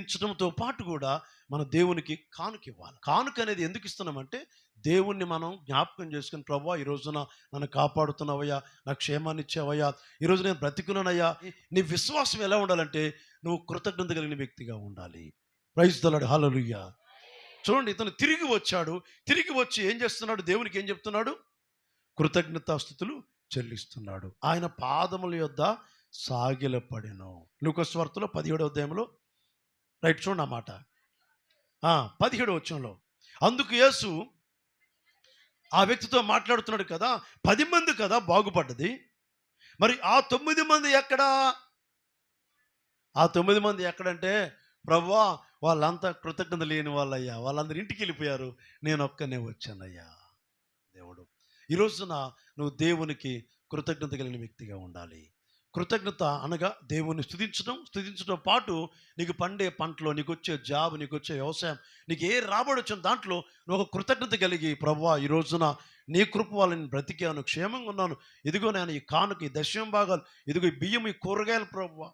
స్తుతించడంతో పాటు కూడా మన దేవునికి కానుక ఇవ్వాలి కానుక అనేది ఎందుకు ఇస్తున్నామంటే దేవుణ్ణి మనం జ్ఞాపకం చేసుకుని ప్రభా ఈ రోజున నన్ను కాపాడుతున్నావయ్యా నా క్షేమాన్ని ఇచ్చావయ్యా ఈరోజు నేను బ్రతికున్నానయ్యా. నీ విశ్వాసం ఎలా ఉండాలంటే నువ్వు కృతజ్ఞత కలిగిన వ్యక్తిగా ఉండాలి. ప్రైజ్ తలాడు హలలుయ్యా చూడండి ఇతను తిరిగి వచ్చాడు. తిరిగి వచ్చి ఏం చేస్తున్నాడు? దేవునికి ఏం చెప్తున్నాడు? కృతజ్ఞతాస్థుతులు చెల్లిస్తున్నాడు. ఆయన పాదముల యొద్ద సాగిలపడెను. లూకస్వార్తలో పదిహేడవ అధ్యాయంలో రైట్ చూడండి అన్నమాట పదిహేడు వచ్చంలో అందుకు యేసు ఆ వ్యక్తితో మాట్లాడుతున్నాడు కదా పది మంది కదా బాగుపడ్డది. మరి ఆ తొమ్మిది మంది ఎక్కడా? ఆ తొమ్మిది మంది ఎక్కడంటే ప్రవ్వా వాళ్ళంతా కృతజ్ఞత లేని వాళ్ళయ్యా. వాళ్ళందరూ ఇంటికి వెళ్ళిపోయారు. నేను ఒక్కనే వచ్చానయ్యా. దేవుడు. ఈరోజున నువ్వు దేవునికి కృతజ్ఞత కలిగిన వ్యక్తిగా ఉండాలి. కృతజ్ఞత అనగా దేవుని స్థుతించడం స్థుతించడం పాటు నీకు పండే పంటలో నీకు వచ్చే జాబ్ నీకు వచ్చే వ్యవసాయం నీకు ఏ రాబడి వచ్చిన దాంట్లో నువ్వు ఒక కృతజ్ఞత కలిగి ప్రభువా ఈ రోజున నీ కృప వాళ్ళని బ్రతికాను క్షేమంగా ఉన్నాను. ఇదిగో నేను ఈ కానుక ఈ దశం భాగాలు ఇదిగో ఈ బియ్యం ఈ కూరగాయలు ప్రభు.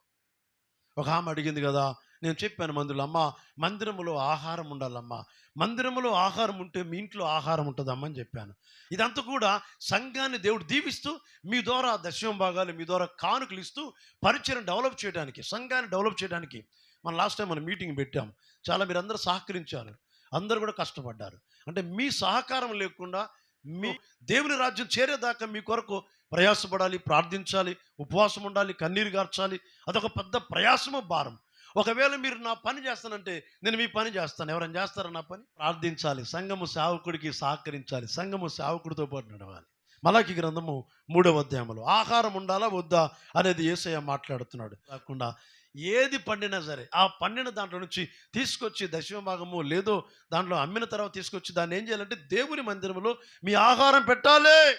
ఒక ఆమె అడిగింది కదా నేను చెప్పాను మందులు అమ్మ మందిరములో ఆహారం ఉండాలమ్మా. మందిరములో ఆహారం ఉంటే మీ ఇంట్లో ఆహారం ఉంటుందమ్మా అని చెప్పాను. ఇదంతా కూడా సంఘాన్ని దేవుడు దీవిస్తూ మీ ద్వారా దశమ భాగాలు మీ ద్వారా కానుకలు ఇస్తూ పరిచయం డెవలప్ చేయడానికి సంఘాన్ని డెవలప్ చేయడానికి మనం లాస్ట్ టైం మనం మీటింగ్ పెట్టాం. చాలా మీరు అందరూ సహకరించారు. అందరూ కూడా కష్టపడ్డారు. అంటే మీ సహకారం లేకుండా మీ దేవుని రాజ్యం చేరేదాకా మీ కొరకు ప్రయాసపడాలి ప్రార్థించాలి ఉపవాసం ఉండాలి కన్నీరు గార్చాలి. అదొక పెద్ద ప్రయాసము భారం. ఒకవేళ మీరు నా పని చేస్తానంటే నేను మీ పని చేస్తాను. ఎవరైనా చేస్తారా నా పని? ప్రార్థించాలి. సంఘము సేవకుడికి సహకరించాలి. సంఘము సేవకుడితో పాటు నడవాలి. మలాకి గ్రంథము మూడవ అధ్యాయంలో ఆహారం ఉండాలా వద్దా అనేది ఏసయ్య మాట్లాడుతున్నాడు. కాకుండా ఏది పండినా సరే ఆ పండిన దాంట్లో నుంచి తీసుకొచ్చి దశమభాగము లేదో దాంట్లో అమ్మిన తర్వాత తీసుకొచ్చి దాన్ని ఏం చేయాలంటే దేవుని మందిరంలో మీ ఆహారం పెట్టాలి.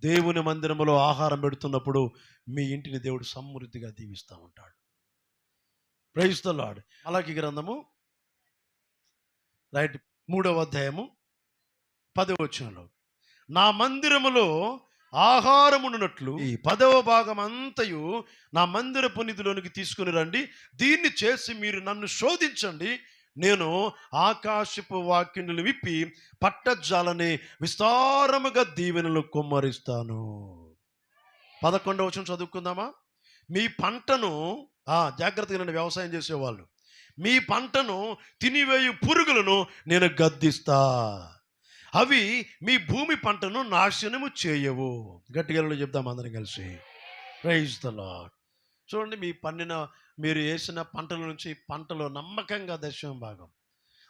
దేవుని మందిరములో ఆహారం పెడుతున్నప్పుడు మీ ఇంటిని దేవుడు సమృద్ధిగా దీవిస్తూ ఉంటాడు. ప్రైజ్ ద లార్డ్ అలాగే గ్రంథము రైట్ మూడవ అధ్యాయము పదవ వచనంలో నా మందిరములో ఆహారమున్నట్లు ఈ పదవ భాగం అంతయు నా మందిరపు నిధిలోనికి తీసుకుని రండి దీన్ని చేసి మీరు నన్ను శోధించండి. నేను ఆకాశపు వాక్యములు విప్పి పట్టజాలని విస్తారముగా దీవెనలు కుమ్మరిస్తాను. పదకొండవ వచనం చదువుకుందామా? మీ పంటను జాగ్రత్తగా నేను వ్యవసాయం చేసేవాళ్ళు. మీ పంటను తినివేయు పురుగులను నేను గద్దిస్తా. అవి మీ భూమి పంటను నాశనము చేయవు. గట్టిగా చెప్దాం అందరం కలిసి. ప్రైజ్ ద లాడ్ చూడండి మీ పండిన మీరు వేసిన పంటల నుంచి పంటలో నమ్మకంగా దశమ భాగం.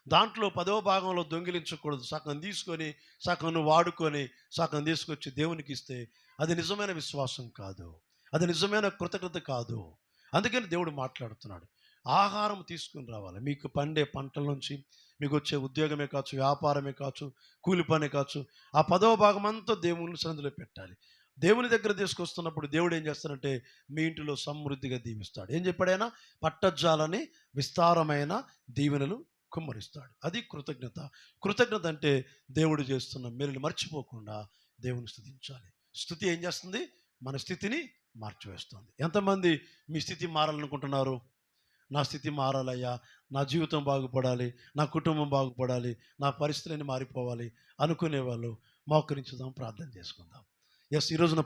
దాంట్లో పదవ భాగంలో దొంగిలించకూడదు. సగం తీసుకొని సగం వాడుకొని సగం తీసుకొచ్చి దేవునికి ఇస్తే అది నిజమైన విశ్వాసం కాదు. అది నిజమైన కృతజ్ఞత కాదు. అందుకని దేవుడు మాట్లాడుతున్నాడు. ఆహారం తీసుకుని రావాలి. మీకు పండే పంటల నుంచి మీకు వచ్చే ఉద్యోగమే కావచ్చు వ్యాపారమే కావచ్చు కూలి పని కావచ్చు ఆ పదవ భాగం అంతా దేవుని సన్నిధిలో పెట్టాలి. దేవుని దగ్గర తీసుకొస్తున్నప్పుడు దేవుడు ఏం చేస్తాడంటే మీ ఇంటిలో సమృద్ధిగా దీవిస్తాడు. ఏం చెప్పాడైనా పట్టజాలని విస్తారమైన దీవెనలు కుమ్మరిస్తాడు. అది కృతజ్ఞత. కృతజ్ఞత అంటే దేవుడు చేస్తున్న మేలుని మర్చిపోకుండా దేవుని స్థుతించాలి. స్థుతి ఏం చేస్తుంది? మన స్థితిని మార్చివేస్తుంది. ఎంతమంది మీ స్థితి మారాలనుకుంటున్నారు? నా స్థితి మారాలయ్యా. నా జీవితం బాగుపడాలి. నా కుటుంబం బాగుపడాలి. నా పరిస్థితులన్నీ మారిపోవాలి అనుకునే వాళ్ళు మోకరించుదాం ప్రార్థన చేసుకుందాం. ఎస్ ఈ రోజున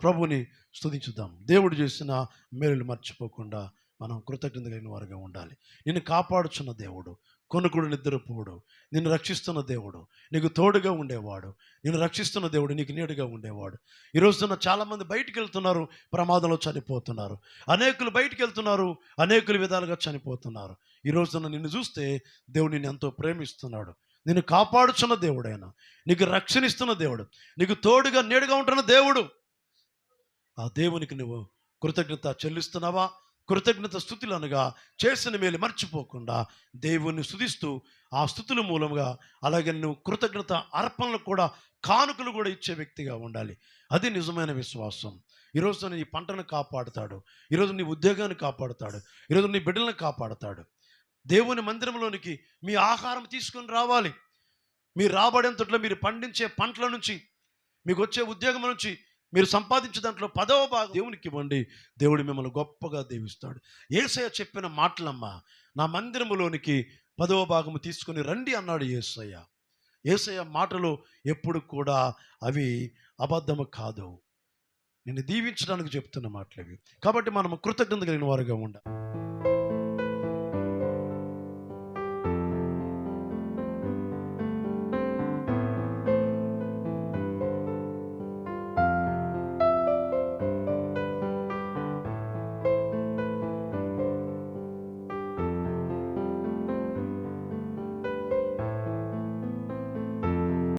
స్థుతించుదాం దేవుడు చేసిన మేలులు మర్చిపోకుండా మనం కృతజ్ఞత కలిగిన వారుగా ఉండాలి. నిన్ను కాపాడుచున్న దేవుడు కొనుకుడు నిద్రపోడు నిన్ను రక్షిస్తున్న దేవుడు నీకు తోడుగా ఉండేవాడు. నిన్ను రక్షిస్తున్న దేవుడు నీకు నీడుగా ఉండేవాడు. ఈ రోజున చాలామంది బయటికి వెళ్తున్నారు ప్రమాదంలో చనిపోతున్నారు. అనేకులు బయటికి వెళ్తున్నారు అనేకుల విధాలుగా చనిపోతున్నారు. ఈ రోజున నిన్ను చూస్తే దేవుడు నిన్ను ఎంతో ప్రేమిస్తున్నాడు. నిన్ను కాపాడుచున్న దేవుడైన నీకు రక్షణ ఇస్తున్న దేవుడు నీకు తోడుగా నీడుగా ఉంటున్న దేవుడు. ఆ దేవునికి నువ్వు కృతజ్ఞత చెల్లిస్తున్నావా? కృతజ్ఞత స్థుతులు అనగా చేసిన మేలు మర్చిపోకుండా దేవుణ్ణి స్థుతిస్తూ ఆ స్థుతుల మూలంగా అలాగే నువ్వు కృతజ్ఞత అర్పణలు కూడా కానుకలు కూడా ఇచ్చే వ్యక్తిగా ఉండాలి. అది నిజమైన విశ్వాసం. ఈరోజు నీ పంటను కాపాడుతాడు. ఈరోజు నీ ఉద్యోగాన్ని కాపాడుతాడు. ఈరోజు నీ బిడ్డలను కాపాడుతాడు. దేవుని మందిరంలోనికి మీ ఆహారం తీసుకొని రావాలి. మీరు రాబడేంతట్లో మీరు పండించే పంటల నుంచి మీకు వచ్చే ఉద్యోగం నుంచి మీరు సంపాదించే దాంట్లో పదవ భాగం దేవునికి ఇవ్వండి. దేవుడు మిమ్మల్ని గొప్పగా దేవిస్తాడు. ఏసయ్య చెప్పిన మాటలమ్మా నా మందిరములోనికి పదవ భాగము తీసుకుని రండి అన్నాడు ఏసయ్య. ఏసయ్య మాటలు ఎప్పుడు కూడా అవి అబద్ధము కాదు. నేను దీవించడానికి చెప్తున్న మాటలు అవి కాబట్టి మనము కృతజ్ఞత కలిగిన వారుగా ఉండాలి.